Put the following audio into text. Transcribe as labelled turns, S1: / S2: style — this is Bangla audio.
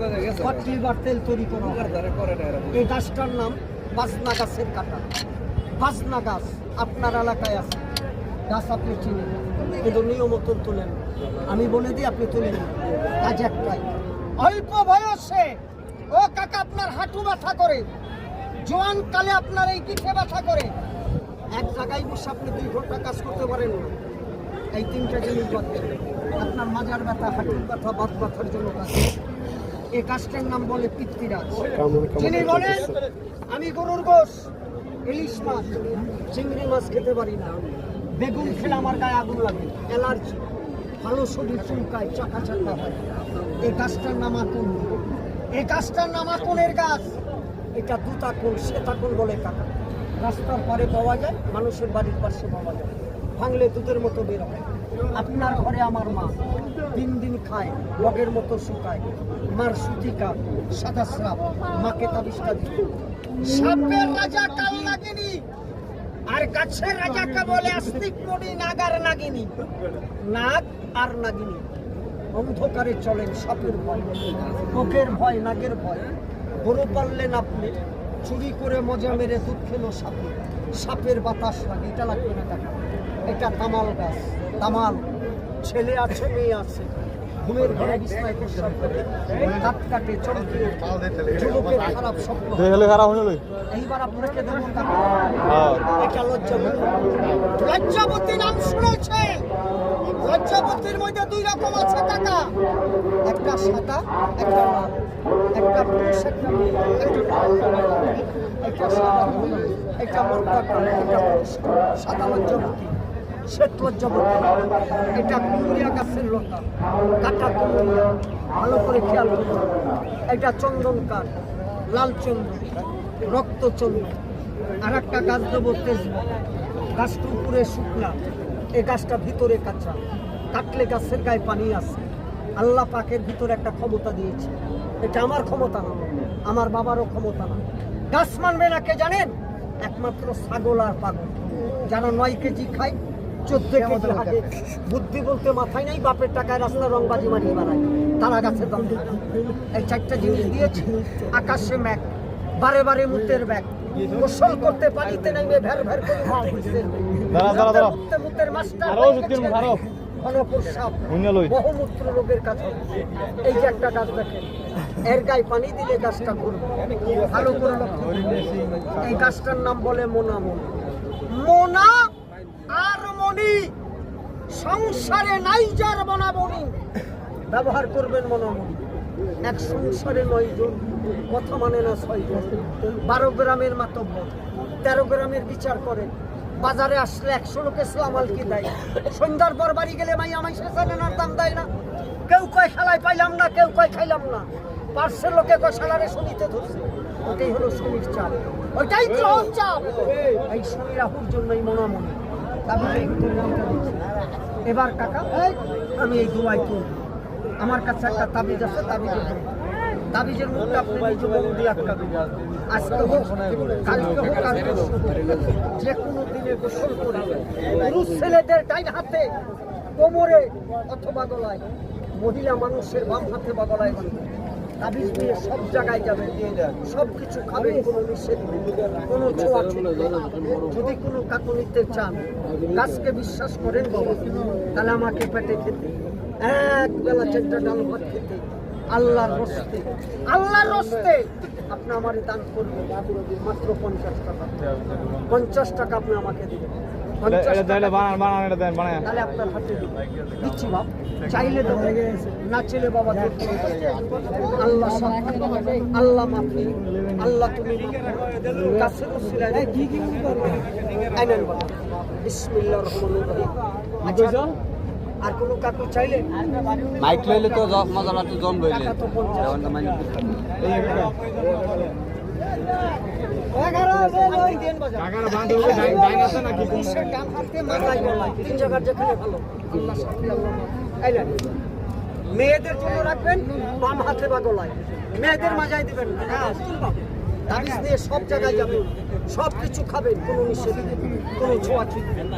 S1: তেল তৈরি করা। এই গাছটার নাম বাজনা গাছের কাটা। বাজনা গাছ আপনার এলাকায় আছে। গাছ আপনি চিনেন। কিন্তু নিয়মতন তুলেন। আমি বলে দিই, আপনি তুলে নিন। কাজ একটাই। অল্প বয়সে ও কাকা আপনার হাঁটু ব্যথা করে। জোয়ান কালে আপনার এই পিঠে ব্যথা করে। এক জায়গায় বসে আপনি দুই ঘণ্টা কাজ করতে পারেন না। এই তিনটা জিনিস বাদ। আপনার মাজার ব্যথা, হাঁটুর ব্যথা, বাত ব্যথার জন্য কাজ। এই কাজটার নাম বলে পিতৃরাজ যিনি বলেন আমি গরুর গোশ ইলিশ মাছ চিংড়ি মাছ খেতে পারি না। বেগুন খেলে আমার গায়ে আগুন লাগে অ্যালার্জি। ভালো শরীর চুলকায় চাকা চাকা হয়। এই গাছটার নাম আকুন এই গাছটার নাম আকুনের গাছ। এটা দুতাকুন শ্বেতাকুন বলে কাকা রাস্তার পারে পাওয়া যায় মানুষের বাড়ির পাশে পাওয়া যায়। ভাঙলে দুধের মতো বের হয়। আপনার ঘরে আমার মা দিন দিন খায় বগের মতো শুকায়। মার সুতি কাপ, সাদা স্রাব, মাকে তাবিষ্টা দিত। সাপের রাজা কাল নাগিনী, আর গাছের রাজাকে বলে আস্তিক মনি নাগার নাগিনী। নাগ আর নাগিনী, অন্ধকারে চলেন সাপের ভয়। বুকের ভয়, নাগের ভয়। গরু পাললেন আপনি, চুরি করে মজা মেরে দুধ খেলো সাপে। সাপের বাতাস লাগে এটা লাগবে না টাকা এটা তামাল গাছ তামাল ছেলে আছে মেয়ে আছে। ঘুমের ঘরে বিছনায় প্রস্রাব করে দাঁত কাটে চমকে যুবকের খারাপ স্বপ্ন। এইবার আপনাকে দেবো
S2: হ্যাঁ।
S1: এটা লজ্জাবতী। লজ্জাবতী নাম শুনেছে। লজ্জাবতীর মধ্যে দুই রকম আছে একটা সাদা একটা লাল। একটা পুরুষ একটা মেয়ে। একটা সাদা। একটা মর্দা কালো একটা পুরুষ সাদা লজ্জাবতী শ্বেত লজ্জাবতী এটা কুমড়িয়া গাছের লতা কাটা কুমড়িয়া ভালো করে খেয়াল করুন এটা চন্দন কাঠ, লাল চন্দন, রক্ত চন্দন। আর একটা গাছ দেবো তেজবা গাছটা উপরে শুকনা, এই গাছটা ভিতরে কাঁচা। কাটলে গাছের গায়ে পানি আছে। আল্লাহ পাকের ভিতরে একটা ক্ষমতা দিয়েছে। এটা আমার ক্ষমতা না, আমার বাবারও ক্ষমতা না। গাছ মানবে না কে জানেন? একমাত্র ছাগল আর পাগল। যারা নয় কেজি খায় চোদ্দ কেজি হাঁটে বুদ্ধি বলতে মাথায় নাই বাপের টাকায় রাস্তা রংবাজি মারিয়ে বেড়ায়। তারা গাছের দাম এই চারটা জিনিস দিয়েছে আকাশে ম্যাক বারে বারে মুতের ব্যাগ গোসল করতে পানিতে নাইবে ভের ভের করে মুতের মাস্টার বহুমূত্র রোগের কাছে। এই যে একটা গাছ দেখেন এর গায়ে পানি দিলে গাছটা ঘুরবে। ভালো করে এই গাছটার নাম বলে মোনা মনি মোনা আর মনি সংসারে নাই যার বনাবনি। ব্যবহার করবেন মনামনি। এক সংসারে নয় জন কথা মানে না ছয় জন। বারো গ্রামের মাতব্য তেরো গ্রামের বিচার করে বাজারে আসলে একশো লোকে সালামাল কি দেয়? সন্ধ্যার পর বাড়ি গেলে মাই আমায় সে শেষানের দাম দেয় না। কেউ কয় খেলায় পাইলাম না। কেউ কয়, খাইলাম না। পার্শ্বের লোকে কয় সালারে শনিতে ধরছে। ওটাই হলো শনির চাপ ওইটাই গ্রহণ চাপ এই শনি রাহুর জন্যই মনামনি। এবার কাকা আমি এই দুয়াই তুলব। আমার কাছে একটা তাবিজ আছে ধরুন। তাবিজের মুখটা আপনি নিজে বলুন দিয়ে আটকাবেন আজকে হোক কালকে হোক পরশু হোক, যে কোনো দিনে গোসল করে পুরুষ ছেলেদের ডাইন হাতে কোমরে অথবা গলায় মহিলা মানুষের বাম হাতে বা গলায় তাবিজ নিয়ে সব জায়গায় যাবে সব কিছু খাবেন কোনো নিষেধ কোনো যদি কোনো কাকু নিতে চান গাছকে বিশ্বাস করেন বাবা তাহলে আমাকে পেটে খেতে এক বেলা চারটা ডাল ভাত খেতে। আল্লাহর রস্তে আল্লাহর রস্তে আপনি আমার দান করবেন। মাত্র পঞ্চাশ টাকা। পঞ্চাশ টাকা আপনি আমাকে দিবেন। আল্লাহ মাফি তুমি কাছে আচ্ছা, আর কোনো কাকু চাইলে?
S3: মাইক লইলে তো জ- মজা লাগতো।
S1: এই নেন। মেয়েদের জন্য রাখবেন বাম হাতে বা গলায়। মেয়েদের মাজায় দিবেন না। হ্যাঁ, তাবিজ দিয়ে সব জায়গায় যাবেন। সব কিছু খাবেন কোনো নিষেধ নেই, কোনো ছোঁয়া ঠিক নেই।